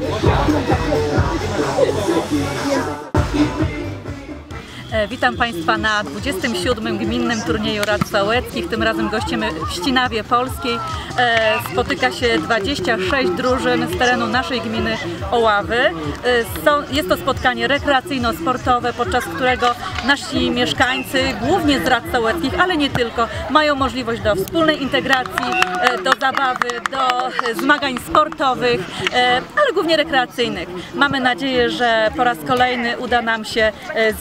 E, Witam Państwa na 27. Gminnym Turnieju Rad Sołeckich. Tym razem gościmy w Ścinawie Polskiej. E, Spotyka się 26 drużyn z terenu naszej gminy Oławy. E, jest to spotkanie rekreacyjno-sportowe, podczas którego nasi mieszkańcy, głównie z rad sołeckich, ale nie tylko, mają możliwość do wspólnej integracji, e, do zabawy, do e, zmagań sportowych, e, ale głównie rekreacyjnych. Mamy nadzieję, że po raz kolejny uda nam się e,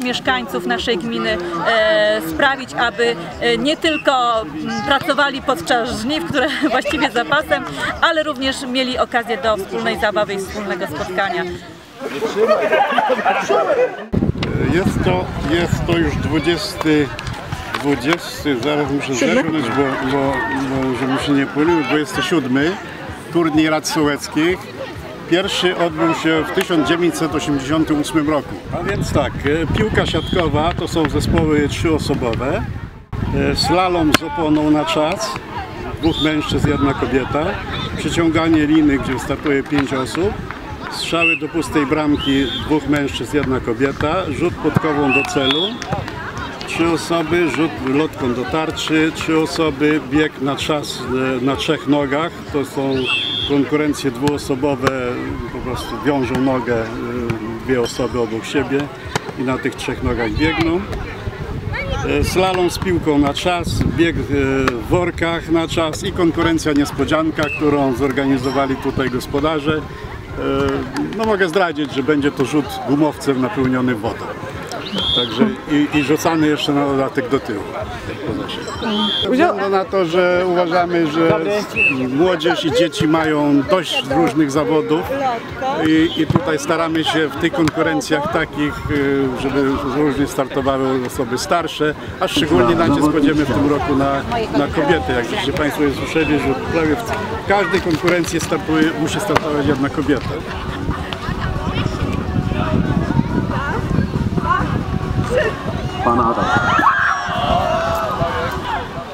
mieszkańców naszej gminy, e, sprawić, aby e, nie tylko mm, pracowali podczas żniw, które właściwie zapasem, ale również mieli okazję do wspólnej zabawy i wspólnego spotkania. Jest to, jest to już 20, 20 zaraz muszę zerknąć, bo, bo, bo żebym się nie pomylił, 27 turniej Rad Sołeckich. Pierwszy odbył się w 1988 roku. A więc tak, e, piłka siatkowa to są zespoły trzyosobowe, e, slalom z oponą na czas, dwóch mężczyzn, jedna kobieta, przyciąganie liny, gdzie startuje pięć osób, strzały do pustej bramki, dwóch mężczyzn, jedna kobieta, rzut podkową do celu, trzy osoby, rzut lotką do tarczy, trzy osoby, bieg na czas e, na trzech nogach, to są konkurencje dwuosobowe, po prostu wiążą nogę e, dwie osoby obok siebie i na tych trzech nogach biegną. E, Slalom z piłką na czas, bieg e, w workach na czas i konkurencja niespodzianka, którą zorganizowali tutaj gospodarze. No mogę zdradzić, że będzie to rzut gumowcem napełniony wodą. Także i, i rzucany jeszcze na dodatek do tyłu. Względu na to, że uważamy, że młodzież i dzieci mają dość różnych zawodów i, i tutaj staramy się w tych konkurencjach takich, y, żeby różnie startowały osoby starsze, a szczególnie nacisk kładziemy w tym roku na, na kobiety. Jak żeście Państwo słyszeli, że prawie w każdej konkurencji startuje, musi startować jedna kobieta.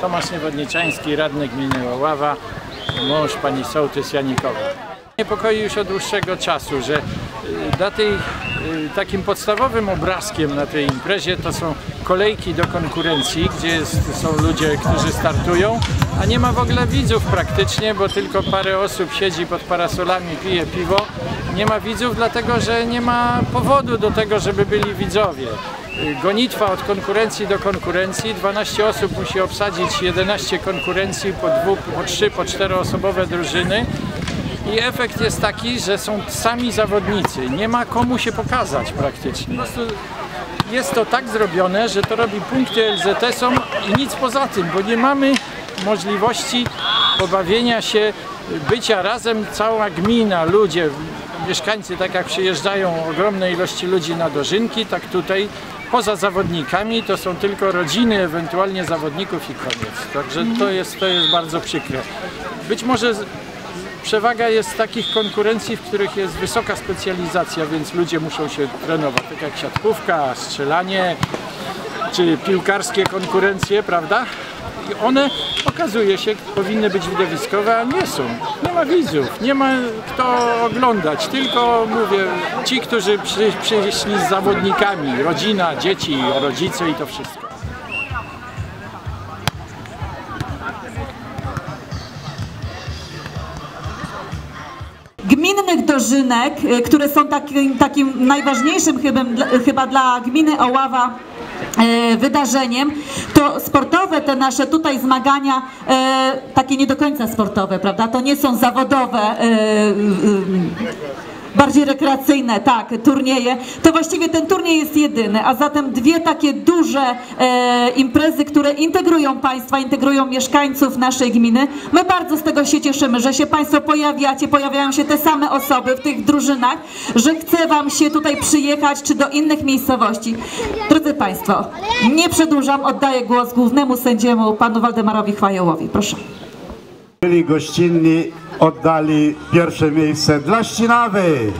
Tomasz Niewodniczański, radny gminy Oława, mąż pani sołtys Janikowa. Niepokoi już od dłuższego czasu, że y, dla tej, y, takim podstawowym obrazkiem na tej imprezie to są kolejki do konkurencji, gdzie jest, są ludzie, którzy startują, a nie ma w ogóle widzów praktycznie, bo tylko parę osób siedzi pod parasolami, pije piwo. Nie ma widzów, dlatego że nie ma powodu do tego, żeby byli widzowie gonitwa od konkurencji do konkurencji. 12 osób musi obsadzić 11 konkurencji po dwu, po trzy, po czteroosobowe drużyny. I efekt jest taki, że są sami zawodnicy. Nie ma komu się pokazać praktycznie. Po prostu jest to tak zrobione, że to robi punkty LZS-om i nic poza tym, bo nie mamy możliwości pobawienia się, bycia razem, cała gmina, ludzie, mieszkańcy, tak jak przyjeżdżają ogromne ilości ludzi na dożynki, tak tutaj poza zawodnikami to są tylko rodziny, ewentualnie zawodników i koniec. Także to jest, to jest bardzo przykre. Być może przewaga jest takich konkurencji, w których jest wysoka specjalizacja, więc ludzie muszą się trenować, tak jak siatkówka, strzelanie, czy piłkarskie konkurencje, prawda? I one okazuje się powinny być widowiskowe, a nie są. Nie ma widzów, nie ma kto oglądać, tylko mówię, ci, którzy przy, przyszli z zawodnikami, rodzina, dzieci, rodzice i to wszystko. gminnych dożynek, y, które są takim, takim najważniejszym chyba, dla- gminy Oława e, wydarzeniem, to sportowe te nasze tutaj zmagania, e, takie nie do końca sportowe, prawda? To nie są zawodowe, bardziej rekreacyjne, tak, turnieje. To właściwie ten turniej jest jedyny, a zatem dwie takie duże e, imprezy, które integrują Państwa, integrują mieszkańców naszej gminy. My bardzo z tego się cieszymy, że się Państwo pojawiacie, pojawiają się te same osoby w tych drużynach, że chce Wam się tutaj przyjechać, czy do innych miejscowości. Drodzy Państwo, nie przedłużam, oddaję głos głównemu sędziemu, panu Waldemarowi Chwajołowi. Proszę. byli gościnni, oddali pierwsze miejsce dla Ścinawy.